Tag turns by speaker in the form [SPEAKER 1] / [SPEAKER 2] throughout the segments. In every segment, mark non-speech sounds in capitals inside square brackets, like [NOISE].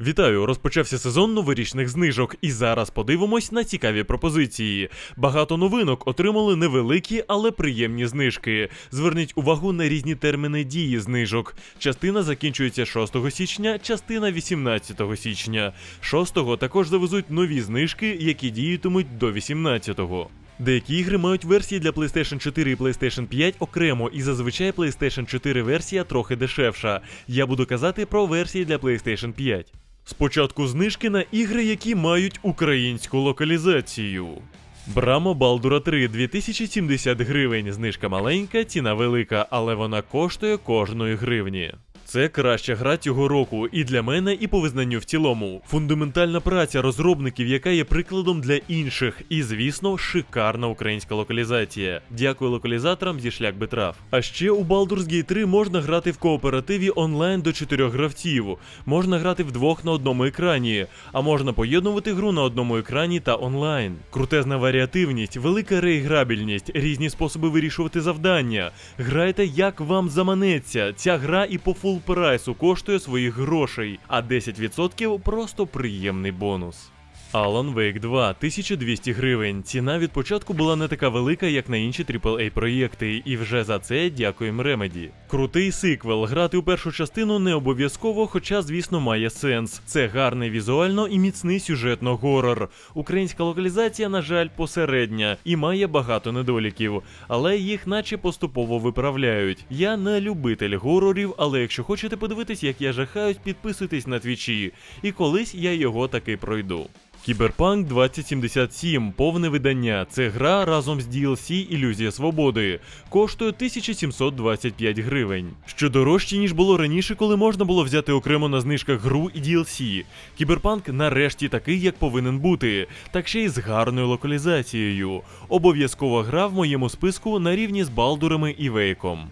[SPEAKER 1] Вітаю! Розпочався сезон новорічних знижок, і зараз подивимось на цікаві пропозиції. Багато новинок отримали невеликі, але приємні знижки. Зверніть увагу на різні терміни дії знижок. Частина закінчується 6 січня, частина 18 січня. 6 також завезуть нові знижки, які діятимуть до 18-го. Деякі ігри мають версії для PlayStation 4 і PlayStation 5 окремо, і зазвичай PlayStation 4 версія трохи дешевша. Я буду казати про версії для PlayStation 5. Спочатку знижки на ігри, які мають українську локалізацію. Брама Балдура 3 2070 гривень. Знижка маленька, ціна велика, але вона коштує кожної гривні. Це краща гра цього року і для мене, і по визнанню в цілому. Фундаментальна праця розробників, яка є прикладом для інших, і звісно, шикарна українська локалізація. Дякую локалізаторам зі шлях би трав. А ще у Baldur's Gate 3 можна грати в кооперативі онлайн до 4 гравців. Можна грати вдвох на одному екрані, а можна поєднувати гру на одному екрані та онлайн. Крутезна варіативність, велика реіграбільність, різні способи вирішувати завдання. Грайте як вам заманеться. Ця гра і по фул прайсу коштує своїх грошей, а 10% просто приємний бонус. Alan Wake 2 1200 гривень. Ціна від початку була не така велика, як на інші AAA проєкти, і вже за це дякуємо Remedy. Крутий сиквел. Грати у першу частину не обов'язково, хоча, звісно, має сенс. Це гарний візуально і міцний сюжетно горор. Українська локалізація, на жаль, посередня і має багато недоліків, але їх наче поступово виправляють. Я не любитель горорів, але якщо хочете подивитись, як я жахаюсь, підписуйтесь на твічі, і колись я його таки пройду. Кіберпанк 2077, повне видання. Це гра разом з DLC Ілюзія Свободи. Коштує 1725 гривень. Що дорожче, ніж було раніше, коли можна було взяти окремо на знижках гру і DLC. Кіберпанк нарешті такий, як повинен бути, так ще й з гарною локалізацією. Обов'язкова гра в моєму списку на рівні з Балдурами і Вейком.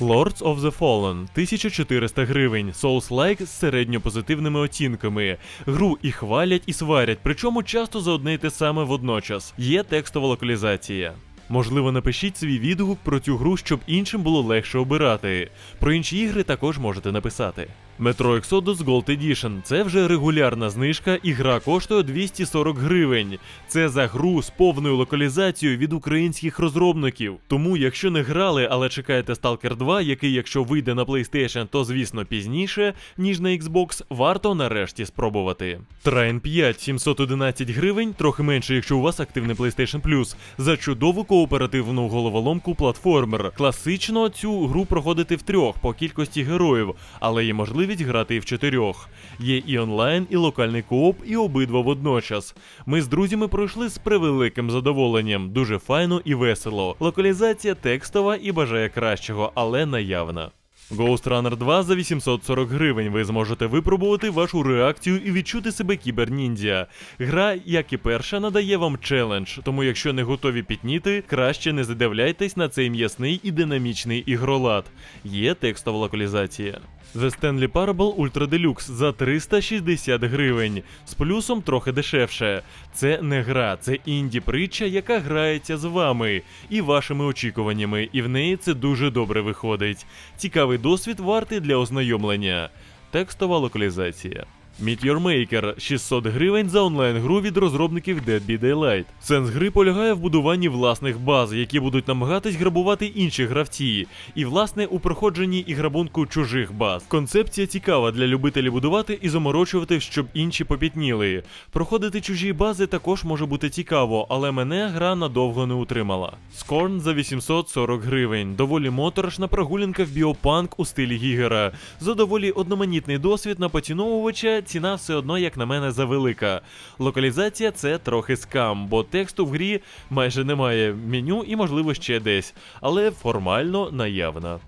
[SPEAKER 1] Lords of the Fallen 1400 гривень, Souls-like з середньопозитивними оцінками. Гру і хвалять, і сварять, причому часто за одне й те саме водночас. Є текстова локалізація. Можливо, напишіть свій відгук про цю гру, щоб іншим було легше обирати. Про інші ігри також можете написати. Metro Exodus Gold Edition це вже регулярна знижка, і гра коштує 240 гривень. Це за гру з повною локалізацією від українських розробників. Тому, якщо не грали, але чекаєте Stalker 2, який, якщо вийде на PlayStation, то звісно пізніше, ніж на Xbox, варто нарешті спробувати. Train 5 711 гривень, трохи менше, якщо у вас активний PlayStation Plus, за чудову кооперативну головоломку платформер. Класично цю гру проходити в трьох по кількості героїв, але є можливість грати і в чотирьох. Є і онлайн, і локальний кооп, і обидва водночас. Ми з друзями пройшли з превеликим задоволенням, дуже файно і весело. Локалізація текстова і бажає кращого, але наявна. Ghost Runner 2 за 840 гривень ви зможете випробувати вашу реакцію і відчути себе кіберніндзя. Гра, як і перша, надає вам челендж, тому якщо не готові пітніти, краще не задивляйтесь на цей м'ясний і динамічний ігролад. Є текстова локалізація. The Stanley Parable Ultra Deluxe за 360 гривень, з плюсом трохи дешевше. Це не гра, це інді-притча, яка грається з вами і вашими очікуваннями, і в неї це дуже добре виходить. Цікавий досвід вартий для ознайомлення. Текстова локалізація. Meteor Maker 600 гривень за онлайн-гру від розробників Dead by Daylight. Сенс гри полягає в будуванні власних баз, які будуть намагатись грабувати інші гравці, і власне у проходженні і грабунку чужих баз. Концепція цікава для любителів будувати і заморочувати, щоб інші попітніли. Проходити чужі бази також може бути цікаво, але мене гра надовго не утримала. Скорн за 840 гривень. Доволі моторошна прогулянка в біопанк у стилі Гігера. За доволі одноманітний досвід на поціновувача ціна все одно, як на мене, завелика. Локалізація це трохи скам, бо тексту в грі майже немає меню і, можливо, ще десь, але формально наявна.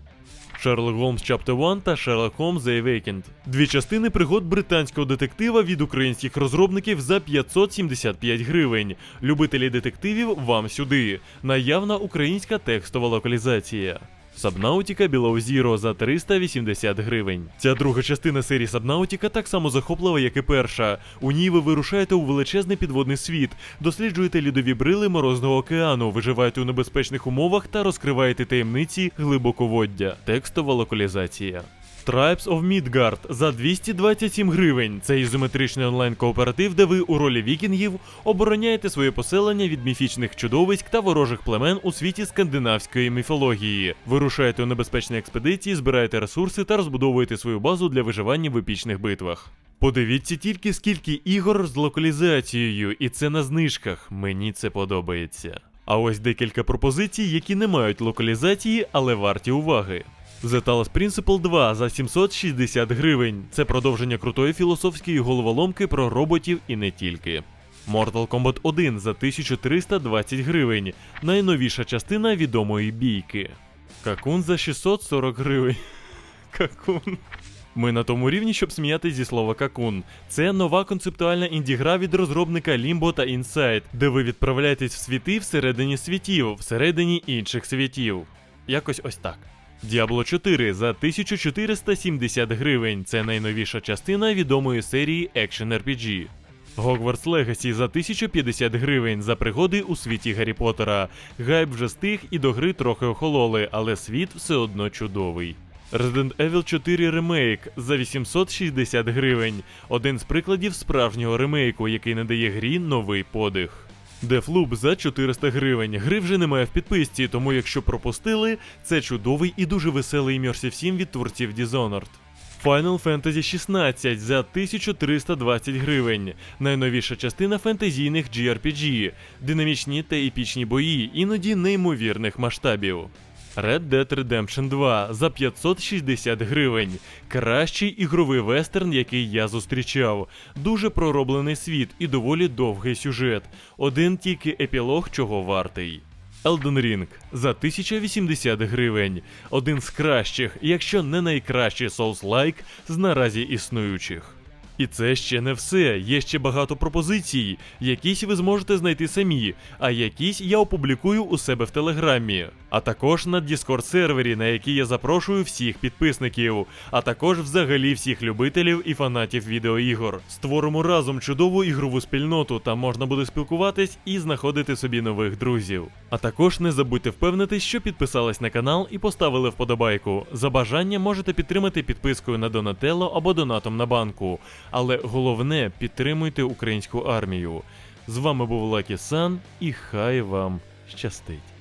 [SPEAKER 1] Sherlock Holmes Chapter 1 та Sherlock Holmes The Awakened. Дві частини пригод британського детектива від українських розробників за 575 гривень. Любителі детективів вам сюди. Наявна українська текстова локалізація. Subnautica Below Zero за 380 гривень. Ця друга частина серії Сабнаутіка так само захоплива, як і перша. У ній ви вирушаєте у величезний підводний світ, досліджуєте лідові брили морозного океану, виживаєте у небезпечних умовах та розкриваєте таємниці глибоководдя. Текстова локалізація. Tribes of Midgard за 227 гривень. Це ізометричний онлайн-кооператив, де ви у ролі вікінгів обороняєте своє поселення від міфічних чудовиськ та ворожих племен у світі скандинавської міфології. Вирушаєте у небезпечні експедиції, збираєте ресурси та розбудовуєте свою базу для виживання в епічних битвах. Подивіться тільки скільки ігор з локалізацією, і це на знижках. Мені це подобається. А ось декілька пропозицій, які не мають локалізації, але варті уваги. The Talos Principle 2 за 760 гривень. Це продовження крутої філософської головоломки про роботів і не тільки. Mortal Kombat 1 за 1320 гривень. Найновіша частина відомої бійки. Какун за 640 гривень. [LAUGHS] Какун. Ми на тому рівні, щоб сміятись зі слова какун. Це нова концептуальна інді-гра від розробника Limbo та Inside, де ви відправляєтесь в світи всередині світів, всередині інших світів. Якось ось так. Diablo 4 за 1470 гривень. Це найновіша частина відомої серії Action RPG. Hogwarts Legacy за 1050 гривень за пригоди у світі Гаррі Поттера. Гайб вже стих і до гри трохи охололи, але світ все одно чудовий. Resident Evil 4 ремейк за 860 гривень. Один з прикладів справжнього ремейку, який надає грі новий подих. Deathloop за 400 гривень. Гри вже немає в підписці, тому якщо пропустили, це чудовий і дуже веселий Мерсі 7 від творців Dishonored. Final Fantasy 16 за 1320 гривень. Найновіша частина фентезійних GRPG, динамічні та епічні бої, іноді неймовірних масштабів. Red Dead Redemption 2 за 560 гривень. Кращий ігровий вестерн, який я зустрічав. Дуже пророблений світ і доволі довгий сюжет. Один тільки епілог чого вартий. Elden Ring за 1080 гривень. Один з кращих, якщо не найкращий Souls-like з наразі існуючих. І це ще не все. Є ще багато пропозицій. Якісь ви зможете знайти самі, а якісь я опублікую у себе в телеграмі. А також на Discord сервері, на який я запрошую всіх підписників, а також взагалі всіх любителів і фанатів відеоігор. Створимо разом чудову ігрову спільноту, там можна буде спілкуватись і знаходити собі нових друзів. А також не забудьте впевнитись, що підписались на канал і поставили вподобайку. За бажання можете підтримати підпискою на Донателло або донатом на банку. Але головне підтримуйте українську армію. З вами був Лакі Сан, і хай вам щастить.